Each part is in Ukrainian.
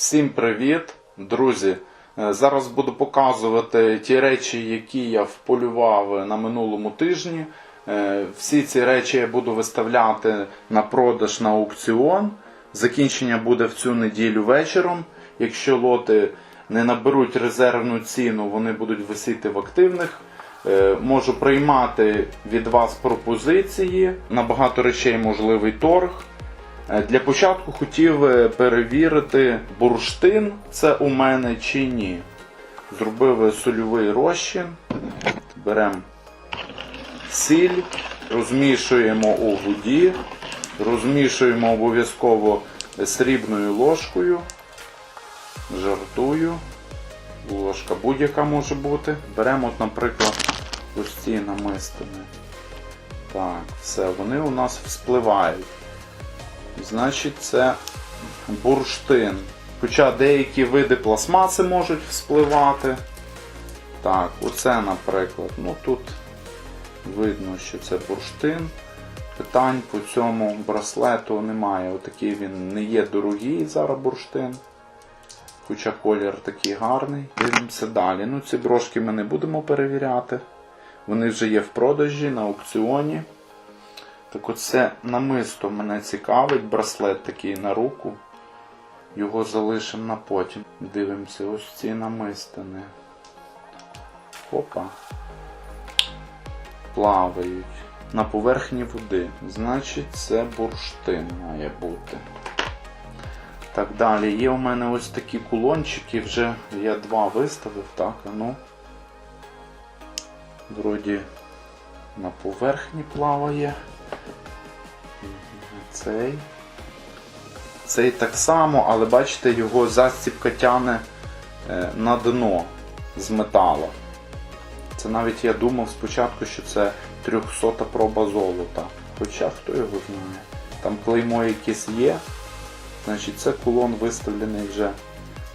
Всім привіт, друзі! Е, Зараз буду показувати ті речі, які я вполював на минулому тижні. Е, Всі ці речі я буду виставляти на продаж на аукціон. Закінчення буде в цю неділю вечором. Якщо лоти не наберуть резервну ціну, вони будуть висіти в активних. Е, Можу приймати від вас пропозиції. На багато речей можливий торг. Е, Для початку хотів е, перевірити бурштин, це у мене чи ні. Зробив е, сольовий розчин. Беремо сіль, розмішуємо у воді, розмішуємо обов'язково срібною ложкою. Жартую. Ложка будь-яка може бути. Беремо, наприклад, ось ці намистини. Так, все, вони у нас вспливають. Значить, це бурштин. Хоча деякі види пластмаси можуть вспливати. Так, оце, наприклад. Ну тут видно, що це бурштин. Питань по цьому браслету немає. Отакий він не є дорогий зараз бурштин. Хоча колір такий гарний. Дивимося далі. Ну, ці брошки ми не будемо перевіряти. Вони вже є в продажі на аукціоні. Так оце намисто мене цікавить, браслет такий на руку. Його залишимо на потім. Дивимося ось ці намистини. Опа. Плавають. На поверхні води. Значить, це бурштин має бути. Так далі. Є у мене ось такі кулончики, вже я два виставив, так, а ну. Вроді на поверхні плаває. Цей. Цей так само, але бачите, його застібка тяне е, на дно з металу. Це навіть я думав спочатку, що це 300 проба золота. Хоча хто його знає. Там клеймо якесь є. Значить, це кулон виставлений вже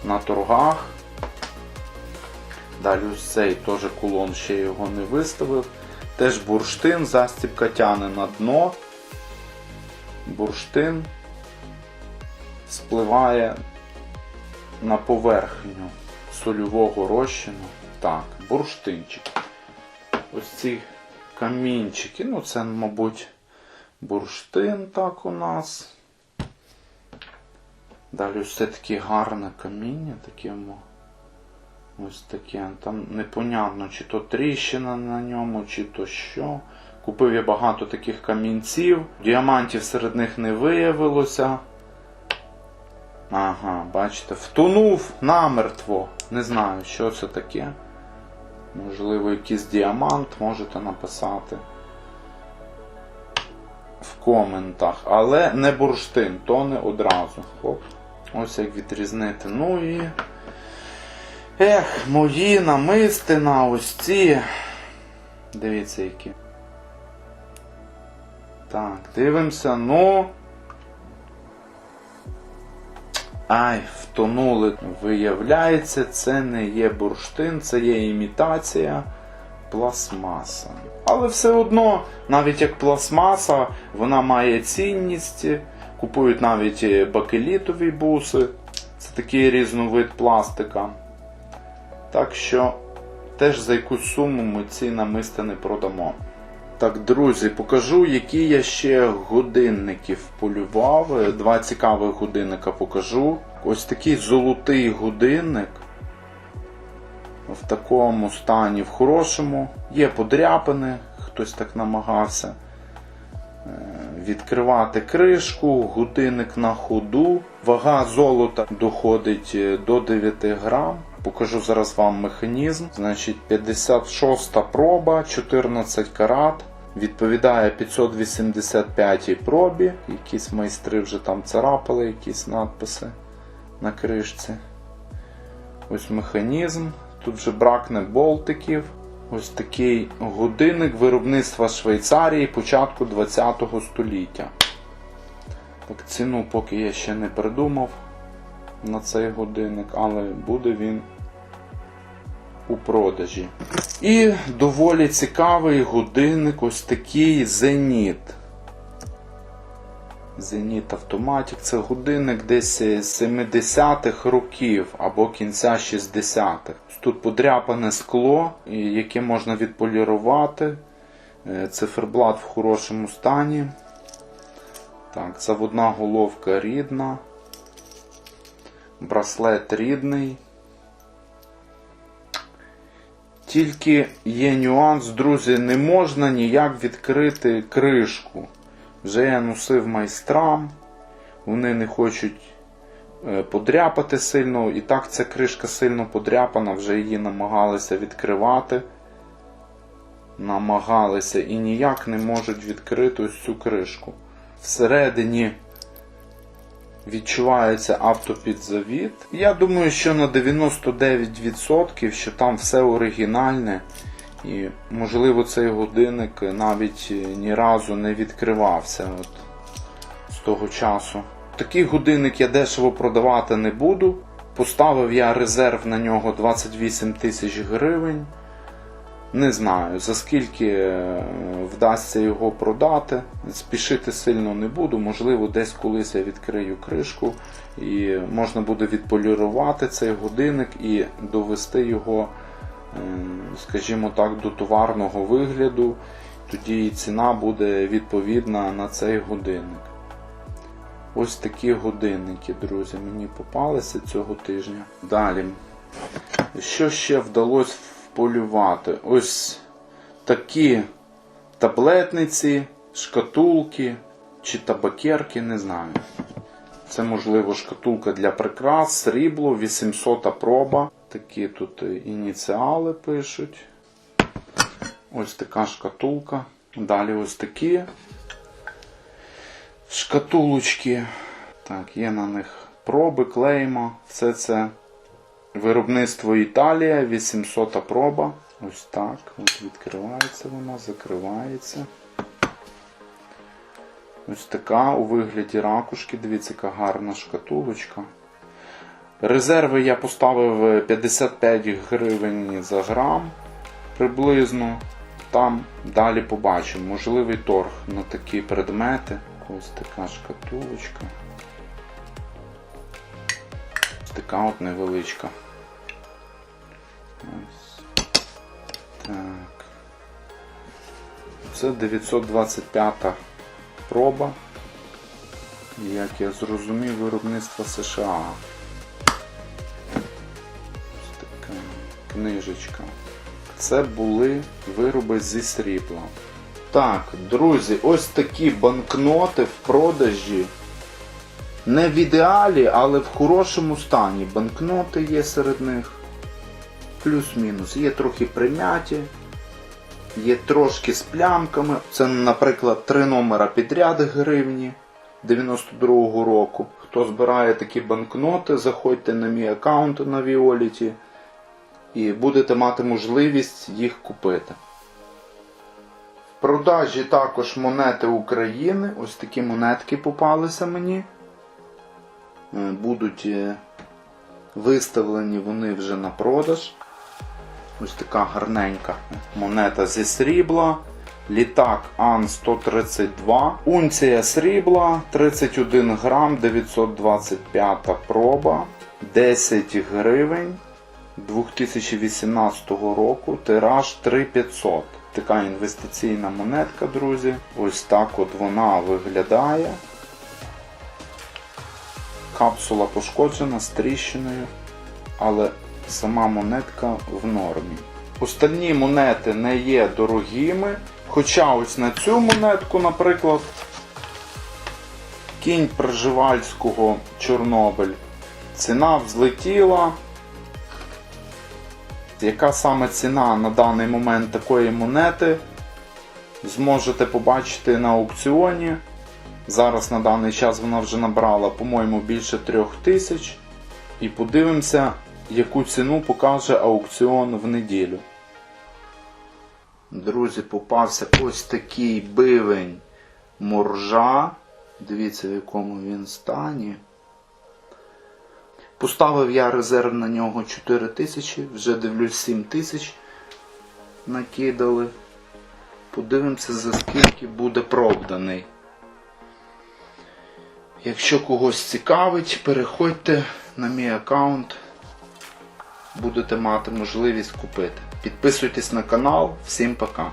на торгах. Далі ось цей теж кулон ще його не виставив. Теж бурштин, застібка тяне на дно. Бурштин спливає на поверхню сольового розчину. Так, бурштинчик. Ось ці камінчики. Ну, це, мабуть, бурштин так у нас. Далі це таке гарне каміння, таке ось таке. Там непонятно, чи то тріщина на ньому, чи то що. Купив я багато таких камінців. Діамантів серед них не виявилося. Ага, бачите, втонув намертво. Не знаю, що це таке. Можливо, якийсь діамант можете написати в коментах. Але не бурштин, то не одразу. Хоп. Ось як відрізнити. Ну і. Ех, мої намистина, ось ці. Дивіться, які. Так, дивимося, ну. Ай, втонули. Виявляється, це не є бурштин, це є імітація пластмаса. Але все одно, навіть як пластмаса, вона має цінність. Купують навіть бакелітові буси. Це такий різновид пластика. Так що теж за якусь суму ми ці намистини продамо. Так, друзі, покажу, які я ще годинників полював. Два цікавих годинника покажу. Ось такий золотий годинник. В такому стані, в хорошому. Є подряпини, хтось так намагався е, відкривати кришку, годинник на ходу. Вага золота доходить е, до 9 грам. Покажу зараз вам механізм. Значить, 56 проба, 14 карат. Відповідає 585 пробі. Якісь майстри вже там царапали, якісь надписи на кришці. Ось механізм. Тут вже бракне болтиків. Ось такий годинник виробництва Швейцарії початку 20 століття. Так, ціну поки я ще не придумав на цей годинник, але буде він у продажі. І доволі цікавий годинник, ось такий Зеніт. Зеніт Автоматік. Це годинник десь з 70-х років або кінця 60-х. Тут подряпане скло, яке можна відполірувати. Е, Циферблат в хорошому стані. Так, заводна головка рідна. Браслет рідний. Тільки є нюанс, друзі, не можна ніяк відкрити кришку. Вже я носив майстрам, вони не хочуть е, подряпати сильно. І так ця кришка сильно подряпана, вже її намагалися відкривати. Намагалися і ніяк не можуть відкрити ось цю кришку. Всередині відчувається автопідзавіт. Я думаю, що на 99% що там все оригінальне. І, можливо, цей годинник навіть ні разу не відкривався от, з того часу. Такий годинник я дешево продавати не буду. Поставив я резерв на нього 28 тисяч гривень. Не знаю, за скільки е, вдасться його продати. Спішити сильно не буду. Можливо, десь колись я відкрию кришку і можна буде відполірувати цей годинник і довести його, е, скажімо так, до товарного вигляду. Тоді і ціна буде відповідна на цей годинник. Ось такі годинники, друзі, мені попалися цього тижня. Далі. Що ще вдалося вполювати? Ось такі таблетниці, шкатулки чи табакерки, не знаю. Це, можливо, шкатулка для прикрас, срібло, 800 проба. Такі тут ініціали пишуть. Ось така шкатулка. Далі ось такі шкатулочки. Так, є на них проби, клейма. Все це виробництво Італія, 800 проба. Ось так. От відкривається вона, закривається. Ось така у вигляді ракушки. Дивіться, яка гарна шкатулочка. Резерви я поставив 55 гривень за грам приблизно. Там далі побачимо. Можливий торг на такі предмети. Ось така шкатулочка. Ось така от невеличка. Так. Це 925 проба. Як я зрозумів, виробництва США. Ось така книжечка. Це були вироби зі срібла. Так, друзі, ось такі банкноти в продажі. Не в ідеалі, але в хорошому стані. Банкноти є серед них. Плюс-мінус. Є трохи примяті, є трошки з плямками. Це, наприклад, три номера підряд гривні 92-го року. Хто збирає такі банкноти, заходьте на мій аккаунт на Violet і будете мати можливість їх купити. В продажі також монети України. Ось такі монетки попалися мені. Е, Будуть е, виставлені вони вже на продаж. Ось така гарненька монета зі срібла. Літак Ан-132. Унція срібла 31 грам 925 проба. 10 гривень 2018 року. Тираж 3500. Така інвестиційна монетка, друзі. Ось так от вона виглядає. Капсула пошкоджена з тріщиною, але сама монетка в нормі. Остальні монети не є дорогими. Хоча ось на цю монетку, наприклад, кінь Пржевальського Чорнобиль. Ціна взлетіла. Яка саме ціна на даний момент такої монети? Зможете побачити на аукціоні. Зараз на даний час вона вже набрала, по-моєму, більше трьох тисяч. І подивимося, яку ціну покаже аукціон в неділю. Друзі, попався ось такий бивень моржа. Дивіться, в якому він стані. Поставив я резерв на нього 4 тисячі, вже дивлюсь 7 тисяч накидали. Подивимося, за скільки буде проданий. Якщо когось цікавить, переходьте на мій аккаунт. Будете мати можливість купити. Підписуйтесь на канал. Всім пока.